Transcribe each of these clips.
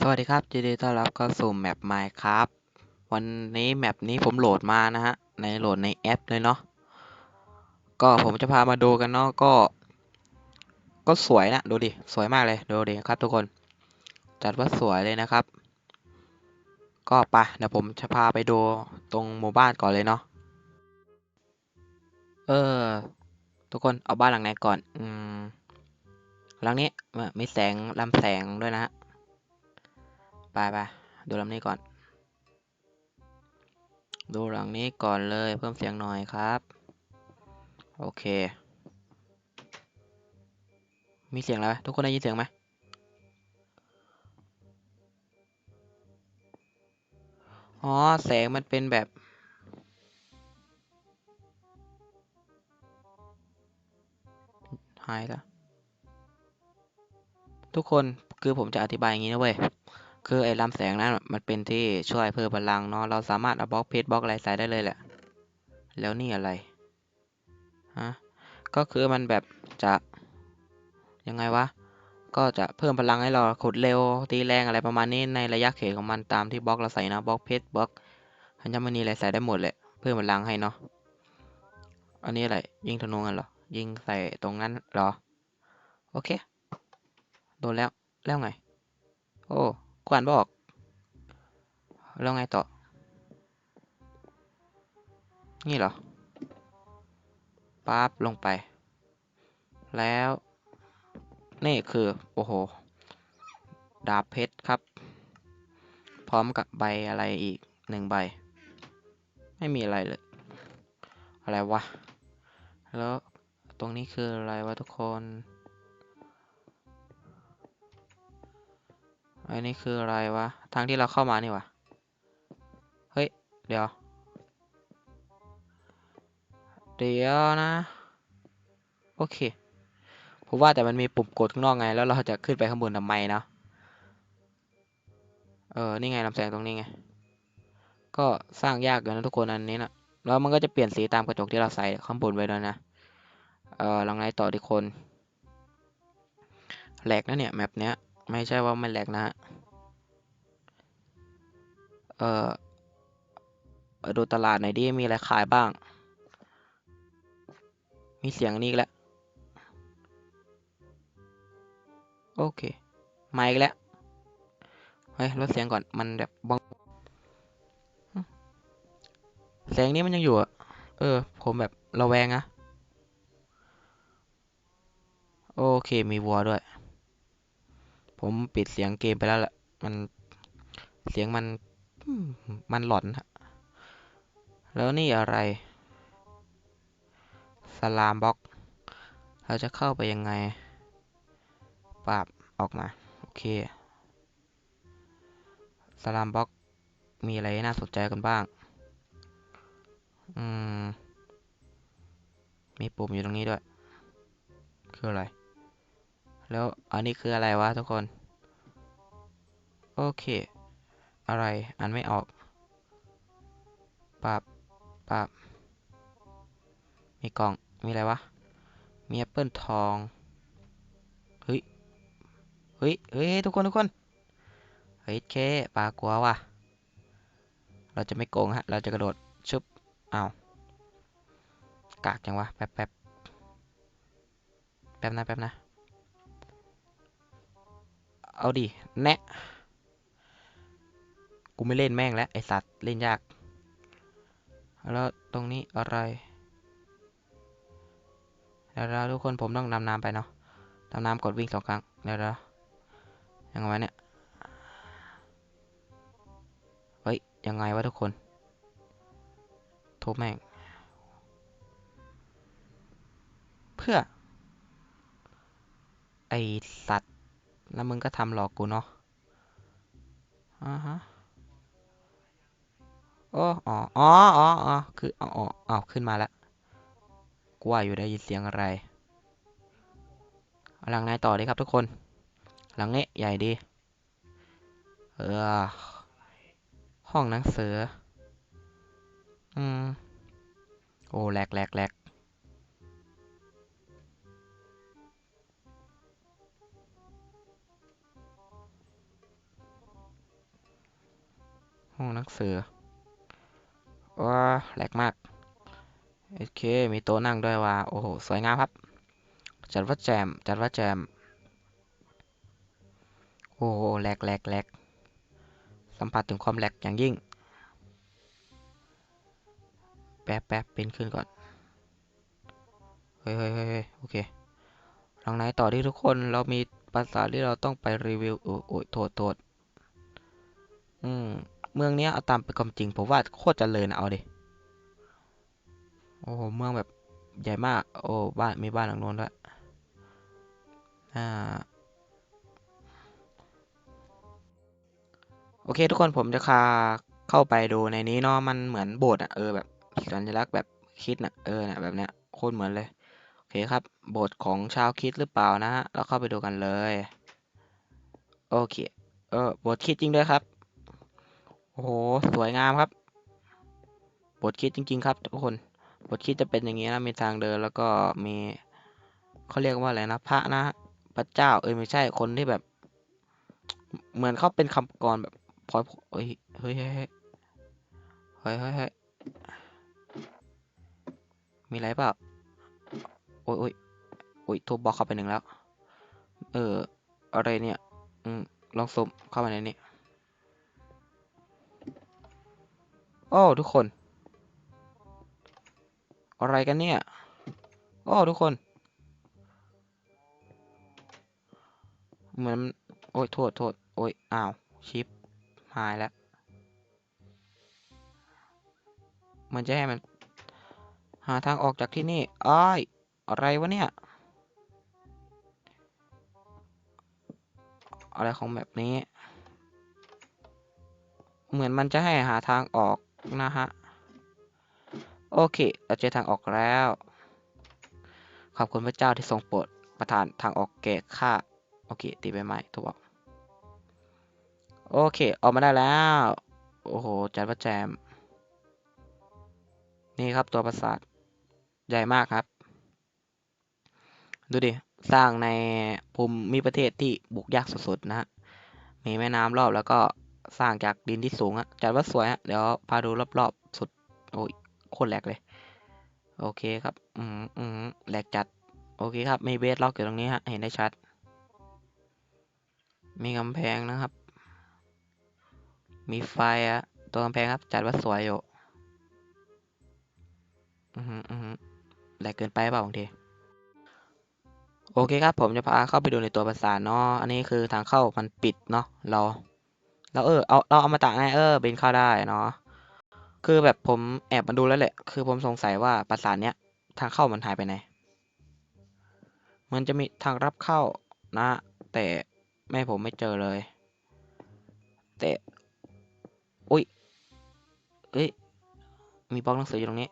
สวัสดีครับยินดีต้อนรับเข้าสู่แมป Minecraft วันนี้แมปนี้ผมโหลดมานะฮะ ในโหลดในแอปเลยเนาะ ก็ผมจะพามาดูกันเนาะ ก็ ก็สวยนะ ดูดิ สวยมากเลย ดูดิครับทุกคน จัดว่าสวยเลยนะครับ ก็ไปเดี๋ยวผมจะพาไปดูตรงหมู่บ้านก่อนเลยเนาะ เออ ทุกคนเอาบ้านหลังไหนก่อน อืม หลังนี้มีแสงลำแสงด้วยนะฮะ ไปไปดูลำนี้ก่อน ดูหลังนี้ก่อนเลยเพิ่มเสียงหน่อยครับ โอเค มีเสียงอะไรไหมทุกคนได้ยินเสียงไหมอ๋อแสงมันเป็นแบบหายแล้วทุกคนคือผมจะอธิบายอย่างนี้นะเว้ย คือไอ้ลำแสงนั้นมันเป็นที่ช่วยเพิ่มพลังเนาะเราสามารถเอาบล็อกเพชรบล็อกอะไรใส่ได้เลยแหละ แล้วนี่อะไรฮะก็คือมันแบบจะยังไงวะก็จะเพิ่มพลังให้เราขุดเร็วตีแรงอะไรประมาณนี้ในระยะเขตของมันตามที่บล็อกเราใส่นะบล็อกเพชรบล็อกอัญมณีอะไรใส่ได้หมดเลยเพิ่มพลังให้เนาะอันนี้อะไรยิงธนูกันเหรอยิงใส่ตรงนั้นเหรอโอเคโดนแล้วแล้วไง โอ้ กวนบอก แล้วไงต่อ นี่เหรอปั๊บลงไป แล้ว นี่คือ โอ้โห ดาบเพชรครับ พร้อมกับใบอะไรอีกหนึ่งใบ ไม่มีอะไรเลย อะไรวะ แล้วตรงนี้คืออะไรวะทุกคน อันนี้คืออะไรวะ ทางที่เราเข้ามานี่วะ เฮ้ย เดี๋ยว เดี๋ยวนะ โอเค ผมว่าแต่มันมีปุ่มกดข้างนอกไง แล้วเราจะขึ้นไปข้างบนทำไมเนาะ เออ นี่ไงลำแสงตรงนี้ไง ก็สร้างยากอยู่นะทุกคนอันนี้นะแล้วมันก็จะเปลี่ยนสีตามกระจกที่เราใส่ข้างบนไว้แล้วนะ เออลองไงต่อทุกคนแหลกนะเนี่ยแมปเนี้ย ไม่ใช่ว่าไม่แหลกนะฮะ เออดูตลาดหน่อยดิ มีอะไรขายบ้าง มีเสียงนี้แล้ว โอเค มาอีกแล้ว เฮ้ย ลดเสียงก่อน มันแบบบ้องเสียงนี้มันยังอยู่อะ เออ ผมแบบระแวงอะโอเค มีวัวด้วย ผมปิดเสียงเกมไปแล้วแหละมันเสียงมันมันหลอนฮะแล้วนี่อะไรสลามบล็อก เราจะเข้าไปยังไงปราบออกมา โอเคสลามบล็อกมีอะไรน่าสนใจกันบ้าง อืม มีปุ่มอยู่ตรงนี้ด้วย คืออะไร แล้วอันนี้คืออะไรวะทุกคน โอเค อะไรอันไม่ออกปับปับมีกล่อง มีอะไรวะ มีแอปเปิลทองเฮ้ยเฮ้ยเฮ้ยทุกคนทุกคนเฮ้ยเคปลากลัวว่ะ เราจะไม่โกงฮะ เราจะกระโดดชุบเอากากจังวะแป๊บแป๊บแป๊บนะแป๊บนะ เอาดิ แนะ กูไม่เล่นแม่งแล้ว ไอสัตว์ เล่นยาก แล้วตรงนี้อะไรเดี๋ยวทุกคนผมต้องดำน้ำไปเนาะดำน้ำกดวิ่งสองครั้งเดี๋ยวยังไงเนี่ย เฮ้ย ยังไงวะทุกคน ทุบแม่ง เพื่อ ไอสัตว์ แล้วมึงก็ทำหลอกกูเนาะอ่าฮะโอ้อ๋ออ๋ออ๋ออ๋อคืออ๋ออ๋อขึ้นมาแล้วกูว่าอยู่ได้ยินเสียงอะไรหลังไหนต่อดีครับทุกคน หลังเนี้ใหญ่ดี เออ ห้องหนังสือ อืม โอ้แหลกแหลกแหลก ห้องหนังสือว้าแหลกมาก โอเค มีโต๊ะนั่งด้วยว่ะโอ้โห สวยงามครับ จัดว่าแจม จัดว่าแจม โอ้โหแหลกแหลกแหลกสัมผัสถึงความแหลกอย่างยิ่ง แป๊บแป๊บเป็นขึ้นก่อน เฮ้ยเฮ้ยเฮ้ยโอเคทางไหนต่อที่ทุกคน เรามีภาษาที่เราต้องไปรีวิว โอ้โอ้ยโทษโทษอืม เมืองเนี้ยเอาตามเป็นความจริงผมว่าโคตรเจริญอะเอาดิโอ้โหเมืองแบบใหญ่มาก โอ้บ้านมีบ้านหลังโน้นด้วยอ่าโอเค ทุกคนผมจะพาเข้าไปดูในนี้เนาะมันเหมือนโบสถ์อะเออแบบสัญลักษณ์แบบคิดน่ะเออนี่ยแบบเนี้ยโคตรเหมือนเลยโอเคครับโบสถ์ของชาวคิดหรือเปล่านะฮะเราเข้าไปดูกันเลย โอเคเออโบสถ์คิดจริงด้วยครับ โอ้โห สวยงามครับบสถ์คริดจริง ๆ ครับทุกคนบสถ์คริดจะเป็นอย่างนี้นะ มีทางเดินแล้วก็มีเขาเรียกว่าอะไรนะ พระนะ พระเจ้า เอ้ยไม่ใช่ คนที่แบบ เหมือนเขาเป็นคำกรแบบพอยเฮ้ย เฮ้ย เฮ้ย เฮ้ย เฮ้ย มีอะไรเปล่า โอ้ยโอ้ยโอ้ยทุบบล็อกเข้าไปหนึ่งแล้ว เออ อะไรเนี่ย อืม ลองสุ่มเข้ามาในนี้ อ้ทุกคน อะไรกันเนี่ยโอ้ทุกคน เหมือน โอ้ยโทษโทษโอ้ยอ้าว ชิป หายแล้ว มันจะให้มัน หาทางออกจากที่นี่อ้ายอะไรวะเนี่ย อะไรของแบบนี้ เหมือนมันจะให้หาทางออก นะฮะ โอเค เราเจอทางออกแล้ว ขอบคุณพระเจ้าที่ทรงโปรดประทานทางออกแก่ข้า โอเค ตีไปไหม่ถูกบอกโอเค ออกมาได้แล้ว โอ้โห จัดว่าแจม นี่ครับตัวปราสาท ใหญ่มากครับ ดูดิ สร้างในภูมิประเทศที่บุกยากสุดๆนะฮะมีแม่น้ำรอบแล้วก็ สร้างจากดินที่สูงอะจัดว่าสวยฮะเดี๋ยวพาดูรอบๆสุดโอ้ยโคตรแหลกเลย โอเคครับ อืมอืมแหลกจัด โอเคครับ มีเบสล็อกอยู่ตรงนี้ฮะ เห็นได้ชัด มีกำแพงนะครับ มีไฟอะตัวกำแพงครับ จัดว่าสวยอยู่ อือหืออือหือแหลกเกินไปเปล่าบางทีโอเคครับ ผมจะพาเข้าไปดูในตัวปราสาทเนาะ อันนี้คือทางเข้ามันปิดเนาะ เรา เราเออเอาเราเอามาตากไงเออบินเข้าได้เนาะคือแบบผมแอบมาดูแล้วแหละ คือผมสงสัยว่าปราสาทเนี้ยทางเข้ามันหายไปไหน มันจะมีทางรับเข้านะ แต่แม่ผมไม่เจอเลย แต่อุ้ยเอ้ยมีบล็อกหนังสืออยู่ตรงนี้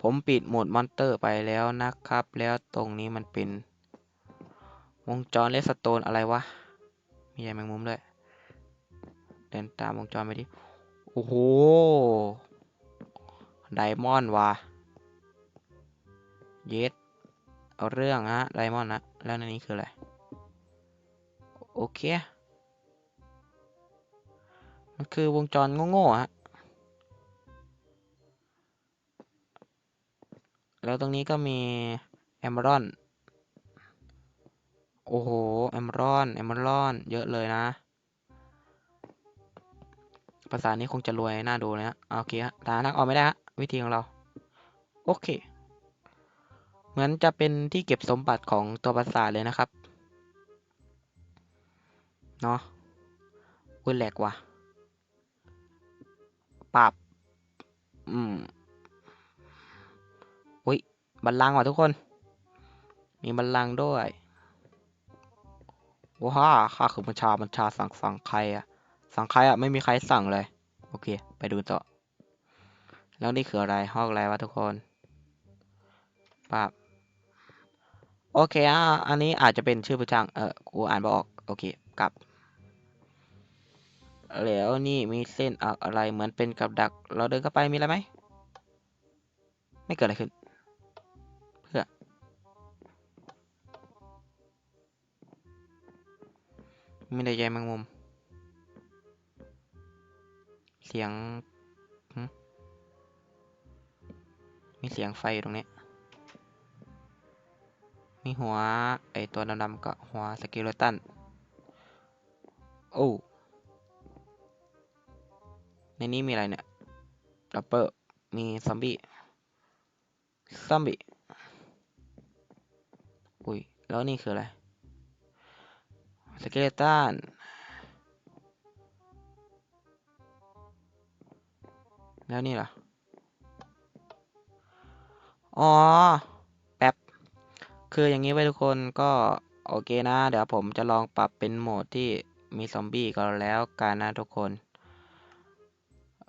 ผมปิดโหมดมอนเตอร์ไปแล้วนะครับ แล้วตรงนี้มันเป็น วงจรเลสโตนอะไรวะ มีใยแมงมุมด้วยเดินตามวงจรไปดิ โอ้โห ไดมอนด์ว่ะ เยสเอาเรื่องฮะ ไดมอนด์นะ แล้วในนี้คืออะไร โอเค มันคือวงจรโง่ๆฮะ แล้วตรงนี้ก็มีแอมบรอน โอ้โหแอมรอนแอมรอน เยอะเลยนะ ภาษานี้คงจะรวยน่าดูเลยฮะโอเคฮะทางนักออกไม่ได้ฮะวิธีของเรา โอเค เหมือนจะเป็นที่เก็บสมบัติของตัวปราสาเลยนะครับ เนาะอุ้ยแหลกว่ะปรับ อืมอุ้ยบัลลังก์ว่ะทุกคน มีบัลลังก์ด้วย ว้าข้าคือบัญชาบัญชาสั่งสั่งใครอะสั่งใครอะไม่มีใครสั่งเลย โอเค ไปดูต่อ แล้วนี่คืออะไรห้องอะไรวะทุกคนปับโอเคอะอันนี้อาจจะเป็นชื่อผู้จ้างเออกูอ่านไม่ออก โอเค กลับ แล้วนี่มีเส้นอะไรเหมือนเป็นกับดัก เราเดินเข้าไปมีอะไรไหม ไม่เกิดอะไรขึ้น ไม่ได้ใยแมงมุม เสียงมีเสียงไฟตรงนี้ มีหัว ไอตัวดำๆกับหัวสกิเลตัน โอ้ ในนี้มีอะไรเนี่ยดับเบิลมีซอมบี้ ซอมบี้ อุ้ย แล้วนี่คืออะไร สเกเลตันแล้วนี่ล่ะ อ๋อ แป๊บ คืออย่างนี้ไว้ทุกคนก็ โอเคนะ เดี๋ยวผมจะลองปรับเป็นโหมดที่มีซอมบี้ก็แล้วกันนะทุกคน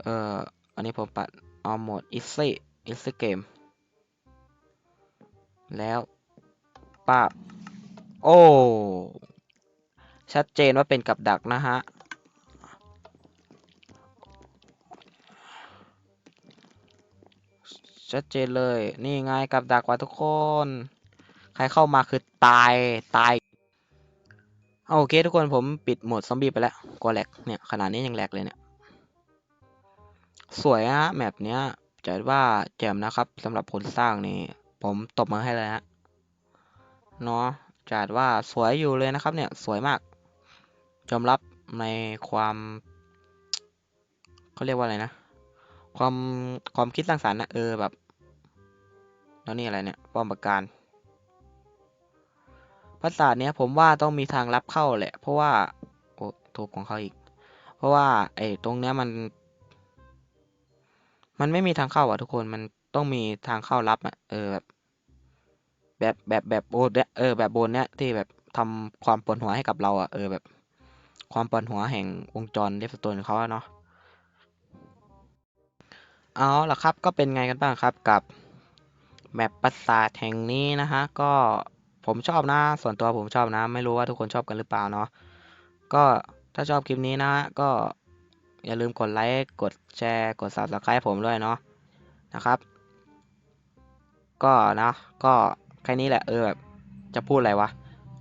เอ่อ อันนี้ผมปรับเอาโหมด easy easy game แล้วปรับโอ้ ชัดเจนว่าเป็นกับดักนะฮะ ชัดเจนเลย นี่ไงกับดักว่ะทุกคน ใครเข้ามาคือตาย ตาย โอเคทุกคนผมปิดโหมดซอมบี้ไปแล้วกลัวแหลกเนี่ย ขนาดนี้ยังแหลกเลยเนี่ย สวยฮะแมปเนี้ยจะว่าแจ่มนะครับสำหรับคนสร้างนี่ผมตบมือให้เลยฮะเนาะจัดว่าสวยอยู่เลยนะครับเนี่ย สวยมาก ยอมรับในความเขาเรียกว่าอะไรนะ ความความคิดสร้างสรรค์นะเออแบบ แล้วนี่อะไรเนี่ยป้อมปราการปราสาทเนี้ยผมว่าต้องมีทางลับเข้าแหละ เพราะว่าโอ้ถูกของเขาอีก เพราะว่าไอ้ตรงเนี้ยมัน มันไม่มีทางเข้าอะทุกคนมันต้องมีทางเข้าลับอะเออแบบแบบแบบแบบโบนเนี่ยเออแบบโบนเนี้ยที่แบบทำความปวดหัวให้กับเราอะเออแบบ ความปวดหัวแห่งวงจรเดฟสโตนเขาเนาะเอาละครับก็เป็นไงกันบ้างครับกับแมปปราสาทแห่งนี้นะฮะก็ผมชอบนะส่วนตัวผมชอบนะ ไม่รู้ว่าทุกคนชอบกันหรือเปล่าเนาะก็ถ้าชอบคลิปนี้นะก็อย่าลืมกดไลค์กดแชร์กด subscribe ผมด้วยเนาะนะครับ ก็นะก็แค่นี้แหละเออแบบจะพูดอะไรวะ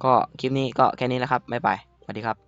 ก็คลิปนี้ก็แค่นี้แหละครับบ๊ายบายสวัสดีครับ